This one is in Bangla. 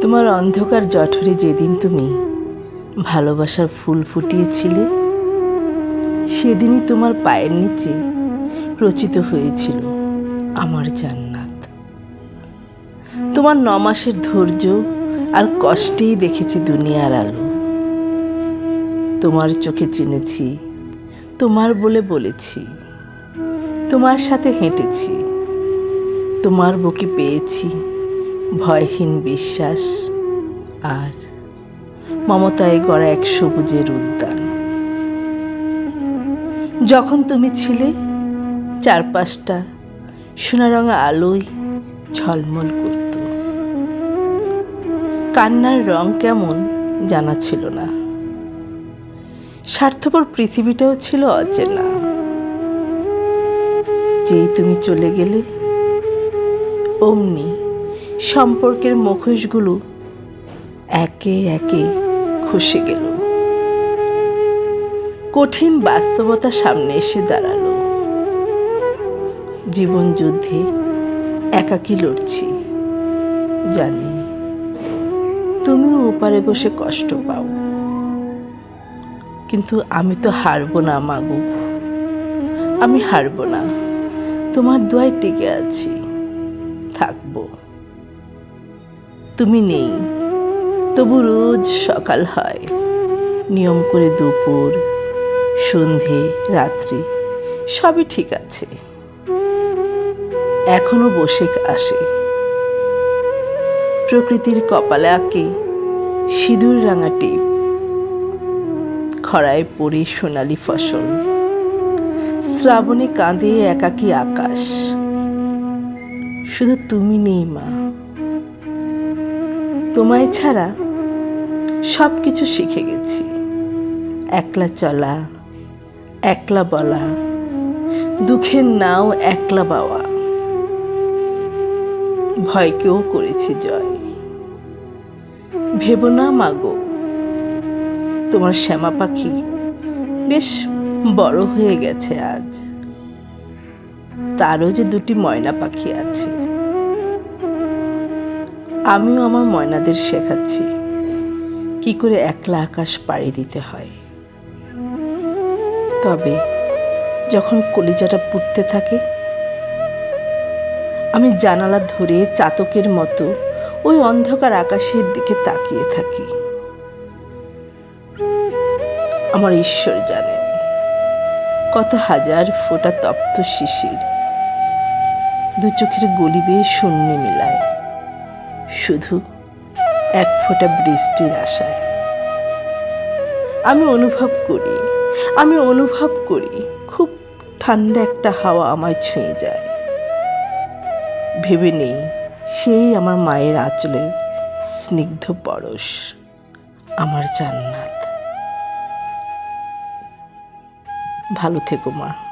তোমার অন্ধকার জঠরে যেদিন তুমি ভালোবাসার ফুল ফুটিয়েছিলে, সেদিনই তোমার পায়ের নিচে রচিত হয়েছিল আমার জান্নাত। তোমার ন মাসের ধৈর্য আর কষ্টেই দেখেছি দুনিয়ার আলো। তোমার চোখে চিনেছি, তোমার বলে বলেছি তোমার সাথে হেঁটেছি। তোমার বুকে পেয়েছি ভয়হীন বিশ্বাস আর মমতায় গড়া এক সবুজের উদ্যান। যখন তুমি ছিলে, চারপাশটা সোনারঙা আলোয় ঝলমল করত। কান্নার রং কেমন জানা ছিল না। স্বার্থপর পৃথিবীটাও ছিল অচেনা। যেই তুমি চলে গেলে, অমনি সম্পর্কের মুখোশগুলো একে একে খসে গেল। কঠিন বাস্তবতা সামনে এসে দাঁড়াল। জীবন যুদ্ধে একাকী লড়ছি, জানি তুমিও ওপারে বসে কষ্ট পাও, কিন্তু আমি তো হারবো না, মাগু। আমি হারবো না। তোমার দোয়ায় টিকে আছি। থাকব। তুমি নেই। তবু রোজ সকাল হয়। নিয়ম করে দুপুর, সন্ধে, রাত্রি, সবই ঠিক আছে। এখনও বসে আসে। প্রকৃতির কপালে আঁকে সিঁদুর রাঙা টিপ। খরায় পড়ে সোনালি ফসল। শ্রাবণে কাঁদে একাকী আকাশ। শুধু তুমি নেই, মা। তোমায় ছাড়া সব কিছু শিখে গেছি। একলা চলা, একলা বলা, দুঃখের নাও একলা বাওয়া ভয়কেও করেছি জয়। ভেবো না মাগো তোমার শ্যামা পাখি বেশ বড় হয়ে গেছে আজ। তারও যে দুটি ময়না পাখি আছে। আমিও আমার ময়নাদের শেখাচ্ছি, কি করে একলা আকাশ পাড়ি দিতে হয়। তবে যখন কলিজাটা পুড়তে থাকে, আমি জানালা ধরে চাতকের মতো ওই অন্ধকার আকাশের দিকে তাকিয়ে থাকি। আমার ঈশ্বর জানেন কত হাজার ফোঁটা তপ্ত শিশির। দু চোখের গলি বেয়ে শূন্য মিলায়। শুধু এক ফোঁটা বৃষ্টির আশায়। আমি অনুভব করি, আমি অনুভব করি খুব ঠান্ডা একটা হাওয়া আমায় ছুঁয়ে যায়। ভেবে নেই সেই আমার মায়ের আঁচলের স্নিগ্ধ পরশ আমার জান্নাত। ভালো থেকো মা।